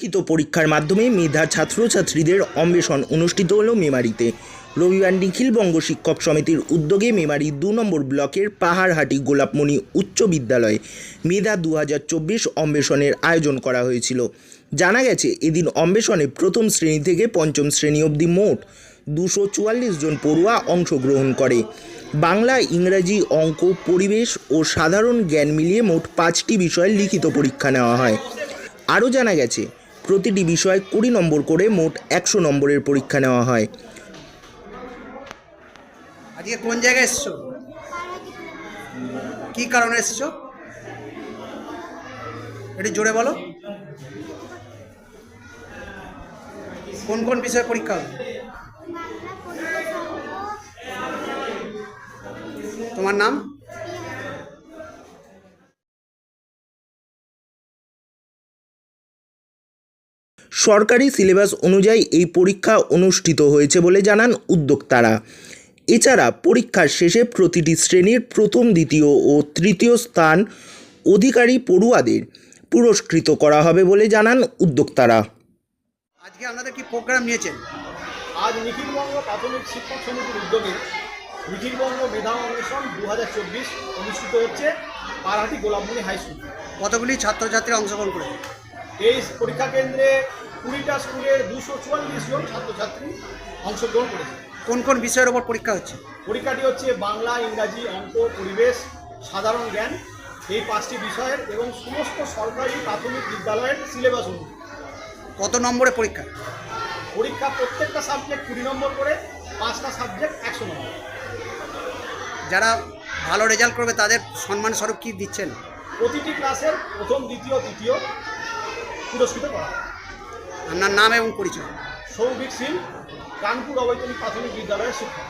লিখিত পরীক্ষার মাধ্যমে মেধা ছাত্রছাত্রীদের অন্বেষণ অনুষ্ঠিত হলো মেমারিতে। রবিবার নিখিলবঙ্গ শিক্ষক সমিতির উদ্যোগে মেমারি দু নম্বর ব্লকের পাহাড়হাটি গোলাপমণি উচ্চ বিদ্যালয়ে মেধা দু হাজার চব্বিশ অন্বেষণের আয়োজন করা হয়েছিল। জানা গেছে, এদিন অন্বেষণে প্রথম শ্রেণি থেকে পঞ্চম শ্রেণি অবধি মোট দুশো চুয়াল্লিশ জন পড়ুয়া অংশগ্রহণ করে। বাংলা, ইংরাজি, অঙ্ক, পরিবেশ ও সাধারণ জ্ঞান মিলিয়ে মোট পাঁচটি বিষয়ের লিখিত পরীক্ষা নেওয়া হয়। আরও জানা গেছে প্রতিটি বিষয় কুড়ি নম্বর করে মোট একশো নম্বরের পরীক্ষা নেওয়া হয়। আজকে কোন জায়গায় এসছো? কি কারণে এসছো? একটু জোরে বলো। কোন কোন বিষয়ে পরীক্ষা তোমার নাম? সরকারি সিলেবাস অনুযায়ী এই পরীক্ষা অনুষ্ঠিত হয়েছে বলে জানান উদ্যোক্তারা। এছাড়া পরীক্ষার শেষে প্রতিটি শ্রেণির প্রথম দ্বিতীয় ও তৃতীয় স্থান অধিকারী পড়ুয়াদের পুরস্কৃত করা হবে বলে জানান উদ্যোক্তারা। আজকে আপনাদের কি প্রোগ্রাম নিয়েছেন? আজ নিখিলবঙ্গ প্রাথমিক শিক্ষক সমিতির উদ্যোগে নিখিলবঙ্গ মেধা অন্বেষণ দু হাজার চব্বিশ অনুষ্ঠিত হচ্ছে পারহাটি গোলাপমণি হাই স্কুল। কতগুলি ছাত্রছাত্রীরা অংশগ্রহণ করেছে? এই পরীক্ষা কেন্দ্রে কুড়িটা স্কুলের দুশো চুয়াল্লিশ জন ছাত্রছাত্রী অংশগ্রহণ করেছে। কোন কোন বিষয়ের ওপর পরীক্ষা হচ্ছে? পরীক্ষাটি হচ্ছে বাংলা ইংরাজি অঙ্ক পরিবেশ সাধারণ জ্ঞান এই পাঁচটি বিষয়ের এবং সমস্ত সরকারি প্রাথমিক বিদ্যালয়ের সিলেবাস অনুযায়ী। কত নম্বরে পরীক্ষা? পরীক্ষা প্রত্যেকটা সাবজেক্ট কুড়ি নম্বর করে পাঁচটা সাবজেক্ট একশো নম্বর। যারা ভালো রেজাল্ট করবে তাদের সম্মান স্বরূপ কী দিচ্ছেন? প্রতিটি ক্লাসের প্রথম দ্বিতীয় তৃতীয় পুরস্কৃত করা হয়। আপনার নাম এবং পরিচয়। সৌভিক সিং কানপুর অবৈতনিক প্রাথমিক বিদ্যালয়ের শিক্ষক।